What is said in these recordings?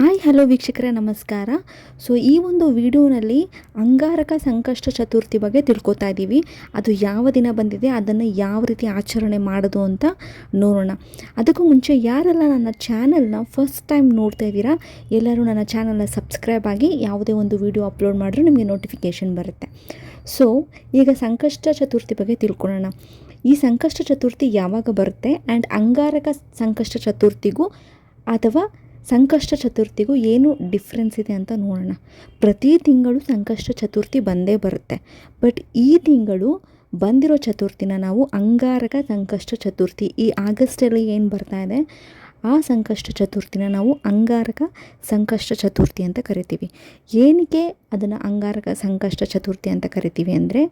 Hi, hello ವೀಕ್ಷಕರೇ, ನಮಸ್ಕಾರ. So ಈ ಒಂದು ವಿಡಿಯೋನಲ್ಲಿ ಅಂಗಾರಕ ಸಂಕಷ್ಟ ಚತುರ್ಥಿ ಬಗ್ಗೆ ತಿಳ್ಕೊತಾ ಇದ್ದೀವಿ. ಅದು ಯಾವ ದಿನ ಬಂದಿದೆ, ಅದನ್ನು ಯಾವ ರೀತಿ ಆಚರಣೆ ಮಾಡೋದು ಅಂತ ನೋಡೋಣ. ಅದಕ್ಕೂ ಮುಂಚೆ ಯಾರೆಲ್ಲ ನನ್ನ ಚಾನಲ್ನ ಫಸ್ಟ್ ಟೈಮ್ ನೋಡ್ತಾ ಇದ್ದೀರಾ, ಎಲ್ಲರೂ ನನ್ನ ಚಾನಲ್ನ ಸಬ್ಸ್ಕ್ರೈಬ್ ಆಗಿ ಯಾವುದೇ ಒಂದು ವಿಡಿಯೋ ಅಪ್ಲೋಡ್ ಮಾಡಿದ್ರೂ ನಿಮಗೆ ನೋಟಿಫಿಕೇಷನ್ ಬರುತ್ತೆ. ಸೊ ಈಗ ಸಂಕಷ್ಟ ಚತುರ್ಥಿ ಬಗ್ಗೆ ತಿಳ್ಕೊಳ್ಳೋಣ. ಈ ಸಂಕಷ್ಟ ಚತುರ್ಥಿ ಯಾವಾಗ ಬರುತ್ತೆ ಆ್ಯಂಡ್ ಅಂಗಾರಕ ಸಂಕಷ್ಟ ಚತುರ್ಥಿಗೂ ಅಥವಾ ಸಂಕಷ್ಟ ಚತುರ್ಥಿಗೂ ಏನು ಡಿಫ್ರೆನ್ಸ್ ಇದೆ ಅಂತ ನೋಡೋಣ. ಪ್ರತಿ ತಿಂಗಳು ಸಂಕಷ್ಟ ಚತುರ್ಥಿ ಬಂದೇ ಬರುತ್ತೆ. ಬಟ್ ಈ ತಿಂಗಳು ಬಂದಿರೋ ಚತುರ್ಥಿನ ನಾವು ಅಂಗಾರಕ ಸಂಕಷ್ಟ ಚತುರ್ಥಿ, ಈ ಆಗಸ್ಟಲ್ಲಿ ಏನು ಬರ್ತಾ ಇದೆ? ಆ ಸಂಕಷ್ಟ ಚತುರ್ಥಿನ ನಾವು ಅಂಗಾರಕ ಸಂಕಷ್ಟ ಚತುರ್ಥಿ ಅಂತ ಕರಿತೀವಿ. ಏನಕ್ಕೆ ಅದನ್ನು ಅಂಗಾರಕ ಸಂಕಷ್ಟ ಚತುರ್ಥಿ ಅಂತ ಕರಿತೀವಿ ಅಂದರೆ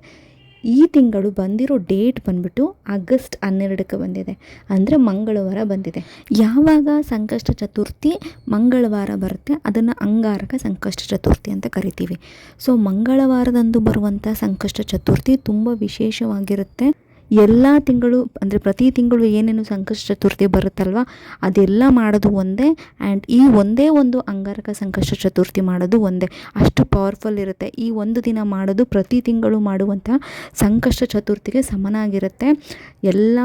ಈ ತಿಂಗಳು ಬಂದಿರೋ ಡೇಟ್ ಬಂದ್ಬಿಟ್ಟು ಆಗಸ್ಟ್ ಹನ್ನೆರಡಕ್ಕೆ ಬಂದಿದೆ. ಅಂದರೆ ಮಂಗಳವಾರ ಬಂದಿದೆ. ಯಾವಾಗ ಸಂಕಷ್ಟ ಚತುರ್ಥಿ ಮಂಗಳವಾರ ಬರುತ್ತೆ, ಅದನ್ನು ಅಂಗಾರಕ ಸಂಕಷ್ಟ ಚತುರ್ಥಿ ಅಂತ ಕರಿತೀವಿ. ಸೊ ಮಂಗಳವಾರದಂದು ಬರುವಂಥ ಸಂಕಷ್ಟ ಚತುರ್ಥಿ ತುಂಬ ವಿಶೇಷವಾಗಿರುತ್ತೆ. ಎಲ್ಲ ತಿಂಗಳು, ಅಂದರೆ ಪ್ರತಿ ತಿಂಗಳು ಏನೇನು ಸಂಕಷ್ಟ ಚತುರ್ಥಿ ಬರುತ್ತಲ್ವ, ಅದೆಲ್ಲ ಮಾಡೋದು ಒಂದೇ ಆ್ಯಂಡ್ ಈ ಒಂದೇ ಒಂದು ಅಂಗಾರಕ ಸಂಕಷ್ಟ ಚತುರ್ಥಿ ಮಾಡೋದು ಒಂದೇ. ಅಷ್ಟು ಪವರ್ಫುಲ್ ಇರುತ್ತೆ. ಈ ಒಂದು ದಿನ ಮಾಡೋದು ಪ್ರತಿ ತಿಂಗಳು ಮಾಡುವಂಥ ಸಂಕಷ್ಟ ಚತುರ್ಥಿಗೆ ಸಮನಾಗಿರುತ್ತೆ. ಎಲ್ಲ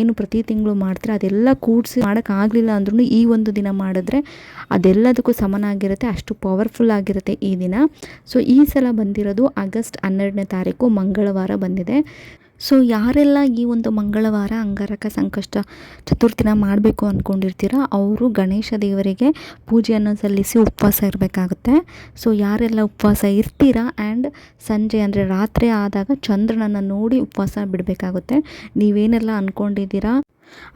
ಏನು ಪ್ರತಿ ತಿಂಗಳು ಮಾಡ್ತಾರೆ, ಅದೆಲ್ಲ ಕೂಡಿಸಿ ಮಾಡೋಕ್ಕಾಗಲಿಲ್ಲ ಅಂದ್ರೂ ಈ ಒಂದು ದಿನ ಮಾಡಿದ್ರೆ ಅದೆಲ್ಲದಕ್ಕೂ ಸಮನಾಗಿರುತ್ತೆ, ಅಷ್ಟು ಪವರ್ಫುಲ್ ಆಗಿರುತ್ತೆ ಈ ದಿನ. ಸೊ ಈ ಸಲ ಬಂದಿರೋದು ಆಗಸ್ಟ್ ಹನ್ನೆರಡನೇ ತಾರೀಕು ಮಂಗಳವಾರ ಬಂದಿದೆ. ಸೊ ಯಾರೆಲ್ಲ ಈ ಒಂದು ಮಂಗಳವಾರ ಅಂಗಾರಕ ಸಂಕಷ್ಟ ಚತುರ್ಥಿನ ಮಾಡಬೇಕು ಅಂದ್ಕೊಂಡಿರ್ತೀರ ಅವರು ಗಣೇಶ ದೇವರಿಗೆ ಪೂಜೆಯನ್ನು ಸಲ್ಲಿಸಿ ಉಪವಾಸ ಇರಬೇಕಾಗುತ್ತೆ. ಸೊ ಯಾರೆಲ್ಲ ಉಪವಾಸ ಇರ್ತೀರಾ ಆ್ಯಂಡ್ ಸಂಜೆ ಅಂದರೆ ರಾತ್ರಿ ಆದಾಗ ಚಂದ್ರನನ್ನು ನೋಡಿ ಉಪವಾಸ ಬಿಡಬೇಕಾಗುತ್ತೆ. ನೀವೇನೆಲ್ಲ ಅಂದ್ಕೊಂಡಿದ್ದೀರಾ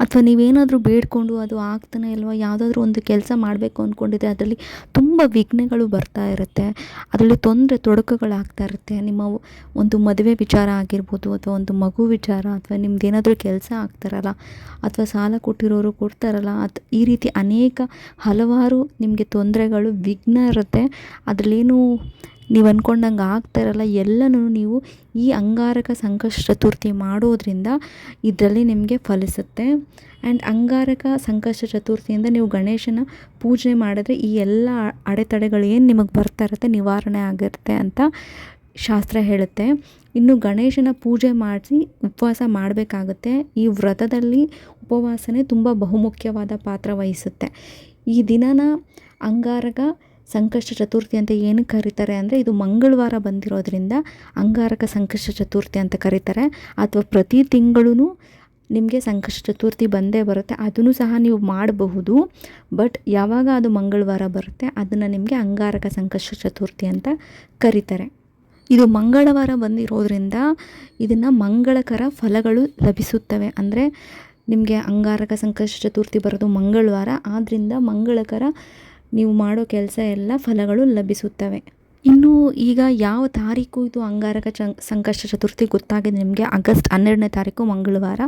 ಅಥವಾ ನೀವೇನಾದರೂ ಬೇಡಿಕೊಂಡು ಅದು ಆಗ್ತಾನೆ ಇಲ್ವೋ? ಯಾವುದಾದ್ರೂ ಒಂದು ಕೆಲಸ ಮಾಡಬೇಕು ಅಂದ್ಕೊಂಡಿದ್ರೆ ಅದರಲ್ಲಿ ತುಂಬ ವಿಘ್ನಗಳು ಬರ್ತಾ ಇರುತ್ತೆ. ಅದರಲ್ಲಿ ತೊಂದರೆ ತೊಡಕುಗಳಾಗ್ತಾ ಇರುತ್ತೆ. ನಿಮ್ಮ ಒಂದು ಮದುವೆ ವಿಚಾರ ಆಗಿರ್ಬೋದು ಅಥವಾ ಒಂದು ಮಗು ವಿಚಾರ ಅಥವಾ ನಿಮ್ದು ಏನಾದರೂ ಕೆಲಸ ಆಗ್ತಾರಲ್ಲ ಅಥವಾ ಸಾಲ ಕೊಟ್ಟಿರೋರು ಕೊಡ್ತಾರಲ್ಲ, ಅದು ಈ ರೀತಿ ಅನೇಕ ಹಲವಾರು ನಿಮಗೆ ತೊಂದರೆಗಳು, ವಿಘ್ನ ಇರುತ್ತೆ. ಅದರಲ್ಲೇನು ನೀವು ಅಂದ್ಕೊಂಡಂಗೆ ಆಗ್ತಾ ಇರಲ್ಲ, ಎಲ್ಲನೂ ನೀವು ಈ ಅಂಗಾರಕ ಸಂಕಷ್ಟ ಚತುರ್ಥಿ ಮಾಡೋದ್ರಿಂದ ಇದರಲ್ಲಿ ನಿಮಗೆ ಫಲಿಸುತ್ತೆ. ಆ್ಯಂಡ್ ಅಂಗಾರಕ ಸಂಕಷ್ಟ ಚತುರ್ಥಿಯಿಂದ ನೀವು ಗಣೇಶನ ಪೂಜೆ ಮಾಡಿದ್ರೆ ಈ ಎಲ್ಲ ಅಡೆತಡೆಗಳು ಏನು ನಿಮಗೆ ಬರ್ತಾ ಇರುತ್ತೆ, ನಿವಾರಣೆ ಆಗಿರುತ್ತೆ ಅಂತ ಶಾಸ್ತ್ರ ಹೇಳುತ್ತೆ. ಇನ್ನು ಗಣೇಶನ ಪೂಜೆ ಮಾಡಿಸಿ ಉಪವಾಸ ಮಾಡಬೇಕಾಗುತ್ತೆ. ಈ ವ್ರತದಲ್ಲಿ ಉಪವಾಸನೆ ತುಂಬ ಬಹುಮುಖ್ಯವಾದ ಪಾತ್ರ ವಹಿಸುತ್ತೆ. ಈ ದಿನನ ಅಂಗಾರಕ ಸಂಕಷ್ಟ ಚತುರ್ಥಿ ಅಂತ ಏನು ಕರೀತಾರೆ ಅಂದರೆ ಇದು ಮಂಗಳವಾರ ಬಂದಿರೋದ್ರಿಂದ ಅಂಗಾರಕ ಸಂಕಷ್ಟ ಚತುರ್ಥಿ ಅಂತ ಕರೀತಾರೆ. ಅಥವಾ ಪ್ರತಿ ತಿಂಗಳೂ ನಿಮಗೆ ಸಂಕಷ್ಟ ಚತುರ್ಥಿ ಬಂದೇ ಬರುತ್ತೆ. ಅದನ್ನು ಸಹ ನೀವು ಮಾಡಬಹುದು. ಬಟ್ ಯಾವಾಗ ಅದು ಮಂಗಳವಾರ ಬರುತ್ತೆ, ಅದನ್ನು ನಿಮಗೆ ಅಂಗಾರಕ ಸಂಕಷ್ಟ ಚತುರ್ಥಿ ಅಂತ ಕರೀತಾರೆ. ಇದು ಮಂಗಳವಾರ ಬಂದಿರೋದ್ರಿಂದ ಇದನ್ನು ಮಂಗಳಕರ ಫಲಗಳು ಲಭಿಸುತ್ತವೆ. ಅಂದರೆ ನಿಮಗೆ ಅಂಗಾರಕ ಸಂಕಷ್ಟ ಚತುರ್ಥಿ ಬರೋದು ಮಂಗಳವಾರ. ಆದ್ದರಿಂದ ಮಂಗಳಕರ ನೀವು ಮಾಡೋ ಕೆಲಸ ಎಲ್ಲ ಫಲಗಳು ಲಭಿಸುತ್ತವೆ. ಇನ್ನು ಈಗ ಯಾವ ತಾರೀಕು ಇದು ಅಂಗಾರಕ ಚ ಸಂಕಷ್ಟ ಚತುರ್ಥಿ ಗೊತ್ತಾಗಿದೆ ನಿಮಗೆ? ಆಗಸ್ಟ್ ಹನ್ನೆರಡನೇ ತಾರೀಕು ಮಂಗಳವಾರ.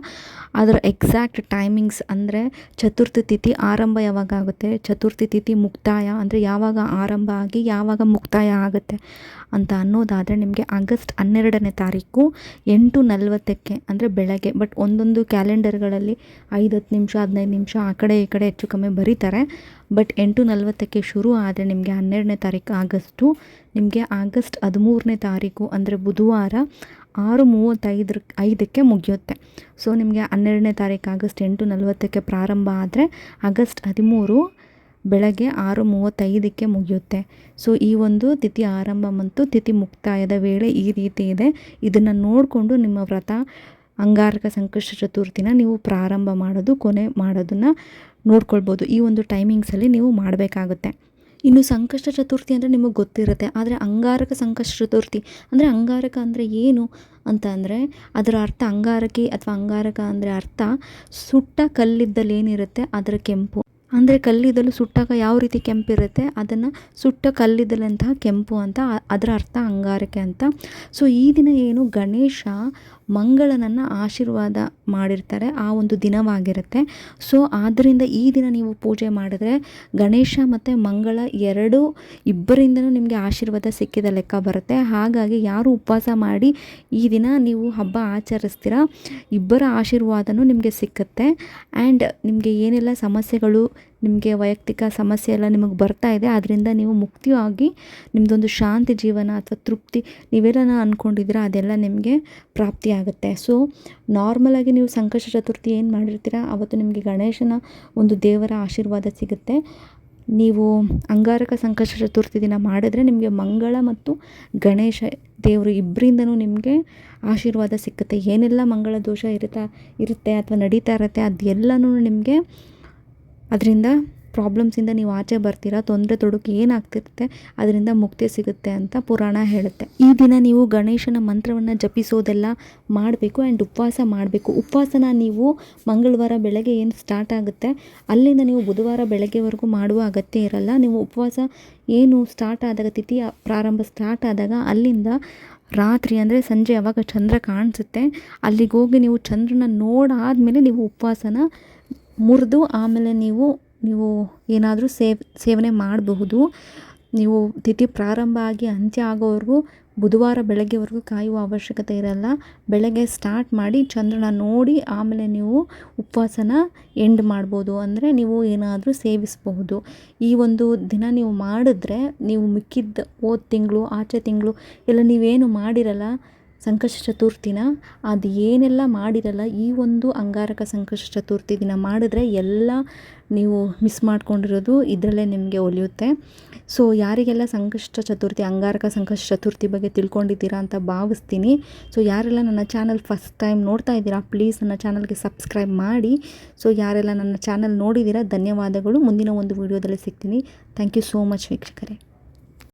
ಅದರ ಎಕ್ಸಾಕ್ಟ್ ಟೈಮಿಂಗ್ಸ್ ಅಂದರೆ ಚತುರ್ಥಿ ತಿಥಿ ಆರಂಭ ಯಾವಾಗ ಆಗುತ್ತೆ? ಚತುರ್ಥಿ ತಿಥಿ ಮುಕ್ತಾಯ ಅಂದರೆ ಯಾವಾಗ ಆರಂಭ ಆಗಿ ಯಾವಾಗ ಮುಕ್ತಾಯ ಆಗುತ್ತೆ ಅಂತ ಅನ್ನೋದಾದರೆ ನಿಮಗೆ ಆಗಸ್ಟ್ ಹನ್ನೆರಡನೇ ತಾರೀಕು ಎಂಟು ನಲವತ್ತಕ್ಕೆ ಅಂದರೆ ಬೆಳಗ್ಗೆ. ಬಟ್ ಒಂದೊಂದು ಕ್ಯಾಲೆಂಡರ್ಗಳಲ್ಲಿ ಐದು ಹತ್ತು ನಿಮಿಷ, ಹದಿನೈದು ನಿಮಿಷ ಆ ಕಡೆ ಈ ಕಡೆ ಹೆಚ್ಚು ಕಮ್ಮಿ ಬರೀತಾರೆ. ಬಟ್ ಎಂಟು ನಲವತ್ತಕ್ಕೆ ಶುರು ಆದರೆ ನಿಮಗೆ ಹನ್ನೆರಡನೇ ತಾರೀಕು ಆಗಸ್ಟು. ನಿಮಗೆ ಆಗಸ್ಟ್ ಹದಿಮೂರನೇ ತಾರೀಕು ಅಂದರೆ ಬುಧವಾರ ಆರು ಮೂವತ್ತೈದರ ಐದಕ್ಕೆ ಮುಗಿಯುತ್ತೆ. ಸೊ ನಿಮಗೆ ಹನ್ನೆರಡನೇ ತಾರೀಕು ಆಗಸ್ಟ್ ಎಂಟು ನಲವತ್ತಕ್ಕೆ ಪ್ರಾರಂಭ ಆದರೆ ಆಗಸ್ಟ್ ಹದಿಮೂರು ಬೆಳಗ್ಗೆ ಆರು ಮೂವತ್ತೈದಕ್ಕೆ ಮುಗಿಯುತ್ತೆ. ಸೊ ಈ ಒಂದು ತಿಥಿ ಆರಂಭ ಮತ್ತು ತಿಥಿ ಮುಕ್ತಾಯದ ವೇಳೆ ಈ ರೀತಿ ಇದೆ. ಇದನ್ನು ನೋಡಿಕೊಂಡು ನಿಮ್ಮ ವ್ರತ, ಅಂಗಾರಕ ಸಂಕಷ್ಟ ಚತುರ್ಥಿನ ನೀವು ಪ್ರಾರಂಭ ಮಾಡೋದು, ಕೊನೆ ಮಾಡೋದನ್ನು ನೋಡ್ಕೊಳ್ಬೋದು. ಈ ಒಂದು ಟೈಮಿಂಗ್ಸಲ್ಲಿ ನೀವು ಮಾಡಬೇಕಾಗುತ್ತೆ. ಇನ್ನು ಸಂಕಷ್ಟ ಚತುರ್ಥಿ ಅಂದರೆ ನಿಮಗೆ ಗೊತ್ತಿರುತ್ತೆ. ಆದರೆ ಅಂಗಾರಕ ಸಂಕಷ್ಟ ಚತುರ್ಥಿ ಅಂದರೆ ಅಂಗಾರಕ ಅಂದರೆ ಏನು ಅಂತ ಅಂದರೆ ಅದರ ಅರ್ಥ ಅಂಗಾರಕಿ ಅಥವಾ ಅಂಗಾರಕ ಅಂದರೆ ಅರ್ಥ ಸುಟ್ಟ ಕಲ್ಲಿದ್ದಲ್ಲಿ ಏನಿರುತ್ತೆ? ಅದರ ಕೆಂಪು. ಅಂದರೆ ಕಲ್ಲಿದ್ದಲು ಸುಟ್ಟಾಗ ಯಾವ ರೀತಿ ಕೆಂಪಿರುತ್ತೆ ಅದನ್ನು ಸುಟ್ಟ ಕಲ್ಲಿದ್ದಲಂತಹ ಕೆಂಪು ಅಂತ, ಅದರ ಅರ್ಥ ಅಂಗಾರಕ್ಕೆ ಅಂತ. ಸೊ ಈ ದಿನ ಏನು ಗಣೇಶ ಮಂಗಳನನ್ನು ಆಶೀರ್ವಾದ ಮಾಡಿರ್ತಾರೆ, ಆ ಒಂದು ದಿನವಾಗಿರುತ್ತೆ. ಸೊ ಆದ್ದರಿಂದ ಈ ದಿನ ನೀವು ಪೂಜೆ ಮಾಡಿದ್ರೆ ಗಣೇಶ ಮತ್ತು ಮಂಗಳ ಎರಡು ಇಬ್ಬರಿಂದನೂ ನಿಮಗೆ ಆಶೀರ್ವಾದ ಸಿಕ್ಕಿದ ಲೆಕ್ಕ ಬರುತ್ತೆ. ಹಾಗಾಗಿ ಯಾರು ಉಪವಾಸ ಮಾಡಿ ಈ ದಿನ ನೀವು ಹಬ್ಬ ಆಚರಿಸ್ತೀರ, ಇಬ್ಬರ ಆಶೀರ್ವಾದನೂ ನಿಮಗೆ ಸಿಕ್ಕುತ್ತೆ. ಆ್ಯಂಡ್ ನಿಮಗೆ ಏನೆಲ್ಲ ಸಮಸ್ಯೆಗಳು ನಿಮಗೆ ವೈಯಕ್ತಿಕ ಸಮಸ್ಯೆ ಎಲ್ಲ ನಿಮಗೆ ಬರ್ತಾ ಇದೆ ಅದರಿಂದ ನೀವು ಮುಕ್ತಿಯಾಗಿ ನಿಮ್ಮದೊಂದು ಶಾಂತಿ ಜೀವನ ಅಥವಾ ತೃಪ್ತಿ ನೀವೇನ ಅಂದ್ಕೊಂಡಿದ್ದೀರಾ ಅದೆಲ್ಲ ನಿಮಗೆ ಪ್ರಾಪ್ತಿಯಾಗುತ್ತೆ ಸೊ ನಾರ್ಮಲಾಗಿ ನೀವು ಸಂಕಷ್ಟ ಚತುರ್ಥಿ ಏನು ಮಾಡಿರ್ತೀರ, ಅವತ್ತು ನಿಮಗೆ ಗಣೇಶನ ಒಂದು ದೇವರ ಆಶೀರ್ವಾದ ಸಿಗುತ್ತೆ. ನೀವು ಅಂಗಾರಕ ಸಂಕಷ್ಟ ಚತುರ್ಥಿ ದಿನ ಮಾಡಿದ್ರೆ ನಿಮಗೆ ಮಂಗಳ ಮತ್ತು ಗಣೇಶ ದೇವರು ಇಬ್ಬರಿಂದನೂ ನಿಮಗೆ ಆಶೀರ್ವಾದ ಸಿಕ್ಕುತ್ತೆ. ಏನೆಲ್ಲ ಮಂಗಳ ದೋಷ ಇರುತ್ತಾ, ಇರುತ್ತೆ ಅಥವಾ ನಡೀತಾ ಇರುತ್ತೆ, ಅದೆಲ್ಲನೂ ನಿಮಗೆ ಅದರಿಂದ ಪ್ರಾಬ್ಲಮ್ಸಿಂದ ನೀವು ಆಚೆ ಬರ್ತೀರಾ, ತೊಂದರೆ ತೊಡಕು ಏನಾಗ್ತಿರುತ್ತೆ, ಅದರಿಂದ ಮುಕ್ತಿ ಸಿಗುತ್ತೆ ಅಂತ ಪುರಾಣ ಹೇಳುತ್ತೆ. ಈ ದಿನ ನೀವು ಗಣೇಶನ ಮಂತ್ರವನ್ನು ಜಪಿಸೋದೆಲ್ಲ ಮಾಡಬೇಕು ಆ್ಯಂಡ್ ಉಪವಾಸ ಮಾಡಬೇಕು. ಉಪವಾಸನ ನೀವು ಮಂಗಳವಾರ ಬೆಳಗ್ಗೆ ಏನು ಸ್ಟಾರ್ಟ್ ಆಗುತ್ತೆ, ಅಲ್ಲಿಂದ ನೀವು ಬುಧವಾರ ಬೆಳಗ್ಗೆವರೆಗೂ ಮಾಡುವ ಅಗತ್ಯ ಇರಲ್ಲ. ನೀವು ಉಪವಾಸ ಏನು ಸ್ಟಾರ್ಟ್ ಆದಾಗ, ತಿಥಿ ಪ್ರಾರಂಭ ಸ್ಟಾರ್ಟ್ ಆದಾಗ ಅಲ್ಲಿಂದ ರಾತ್ರಿ ಅಂದರೆ ಸಂಜೆ ಯಾವಾಗ ಚಂದ್ರ ಕಾಣಿಸುತ್ತೆ ಅಲ್ಲಿಗೆ ಹೋಗಿ ನೀವು ಚಂದ್ರನ ನೋಡಾದ ಮೇಲೆ ನೀವು ಉಪವಾಸನ ಮುರಿದು ಆಮೇಲೆ ನೀವು ನೀವು ಏನಾದರೂ ಸೇವ್, ಸೇವನೆ ಮಾಡಬಹುದು. ನೀವು ತಿಥಿ ಪ್ರಾರಂಭ ಆಗಿ ಅಂತ್ಯ ಆಗೋವರೆಗೂ ಬುಧವಾರ ಬೆಳಗ್ಗೆವರೆಗೂ ಕಾಯುವ ಅವಶ್ಯಕತೆ ಇರಲ್ಲ. ಬೆಳಗ್ಗೆ ಸ್ಟಾರ್ಟ್ ಮಾಡಿ ಚಂದ್ರನ ನೋಡಿ ಆಮೇಲೆ ನೀವು ಉಪವಾಸನ ಎಂಡ್ ಮಾಡ್ಬೋದು. ಅಂದರೆ ನೀವು ಏನಾದರೂ ಸೇವಿಸಬಹುದು. ಈ ಒಂದು ದಿನ ನೀವು ಮಾಡಿದ್ರೆ, ನೀವು ಮಿಕ್ಕಿದ್ದ ಹೋದ ತಿಂಗಳು, ಆಚೆ ತಿಂಗಳು ಎಲ್ಲ ನೀವೇನು ಮಾಡಿರಲ್ಲ. ಸಂಕಷ್ಟ ಚತುರ್ಥಿನ, ಅದು ಏನೆಲ್ಲ ಮಾಡಿರಲ್ಲ, ಈ ಒಂದು ಅಂಗಾರಕ ಸಂಕಷ್ಟ ಚತುರ್ಥಿ ದಿನ ಮಾಡಿದ್ರೆ ಎಲ್ಲ ನೀವು ಮಿಸ್ ಮಾಡ್ಕೊಂಡಿರೋದು ಇದರಲ್ಲೇ ನಿಮಗೆ ಒಲಿಯುತ್ತೆ. ಸೊ ಯಾರಿಗೆಲ್ಲ ಸಂಕಷ್ಟ ಚತುರ್ಥಿ, ಅಂಗಾರಕ ಸಂಕಷ್ಟ ಚತುರ್ಥಿ ಬಗ್ಗೆ ತಿಳ್ಕೊಂಡಿದ್ದೀರಾ ಅಂತ ಭಾವಿಸ್ತೀನಿ. ಸೊ ಯಾರೆಲ್ಲ ನನ್ನ ಚಾನಲ್ ಫಸ್ಟ್ ಟೈಮ್ ನೋಡ್ತಾ ಇದ್ದೀರಾ ಪ್ಲೀಸ್ ನನ್ನ ಚಾನಲ್ಗೆ ಸಬ್ಸ್ಕ್ರೈಬ್ ಮಾಡಿ. ಸೊ ಯಾರೆಲ್ಲ ನನ್ನ ಚಾನಲ್ ನೋಡಿದ್ದೀರಾ, ಧನ್ಯವಾದಗಳು. ಮುಂದಿನ ಒಂದು ವೀಡಿಯೋದಲ್ಲಿ ಸಿಗ್ತೀನಿ. ಥ್ಯಾಂಕ್ ಯು ಸೋ ಮಚ್ ವೀಕ್ಷಕರೇ.